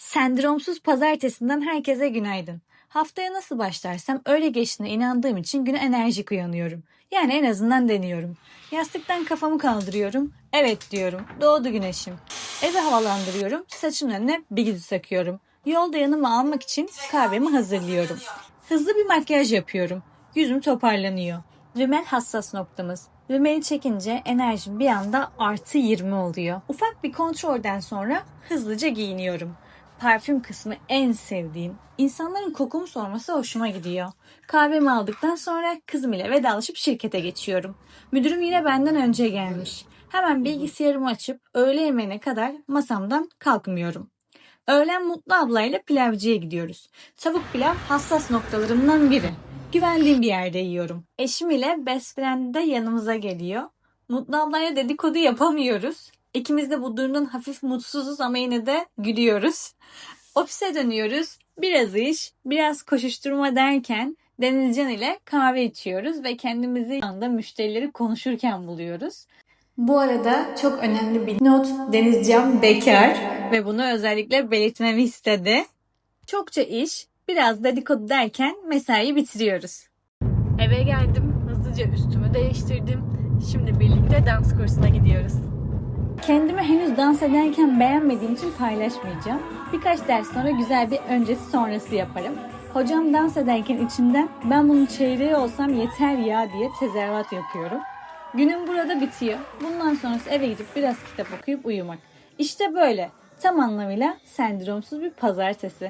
Sendromsuz pazartesinden herkese günaydın. Haftaya nasıl başlarsam öyle geçtiğine inandığım için güne enerjik uyanıyorum. Yani en azından deniyorum. Yastıktan kafamı kaldırıyorum. Evet diyorum. Doğdu güneşim. Evi havalandırıyorum. Saçımın önüne bir güdü takıyorum. Yolda yanıma almak için kahvemi hazırlıyorum. Hızlı bir makyaj yapıyorum. Yüzüm toparlanıyor. Rümel hassas noktamız. Rümeli çekince enerjim bir anda artı 20 oluyor. Ufak bir kontrolden sonra hızlıca giyiniyorum. Parfüm kısmı en sevdiğim. İnsanların kokumu sorması hoşuma gidiyor. Kahvemi aldıktan sonra kızım ile vedalaşıp şirkete geçiyorum. Müdürüm yine benden önce gelmiş. Hemen bilgisayarımı açıp öğle yemeğine kadar masamdan kalkmıyorum. Öğlen Mutlu ablayla pilavcıya gidiyoruz. Tavuk pilav hassas noktalarımdan biri. Güvendiğim bir yerde yiyorum. Eşim ile best friend de yanımıza geliyor. Mutlu ablayla dedikodu yapamıyoruz. İkimiz de bu durumdan hafif mutsuzuz ama yine de gülüyoruz. Ofise dönüyoruz. Biraz iş, biraz koşuşturma derken Denizcan ile kahve içiyoruz ve kendimizi anda müşterileri konuşurken buluyoruz. Bu arada çok önemli bir not. Denizcan bekar ve bunu özellikle belirtmemi istedi. Çokça iş, biraz dedikodu derken mesaiyi bitiriyoruz. Eve geldim. Hızlıca üstümü değiştirdim. Şimdi birlikte dans kursuna gidiyoruz. Kendimi henüz dans ederken beğenmediğim için paylaşmayacağım. Birkaç ders sonra güzel bir öncesi sonrası yaparım. Hocam dans ederken içimden ben bunun çeyreği olsam yeter ya diye tezahürat yapıyorum. Günüm burada bitiyor. Bundan sonrası eve gidip biraz kitap okuyup uyumak. İşte böyle. Tam anlamıyla sendromsuz bir pazartesi.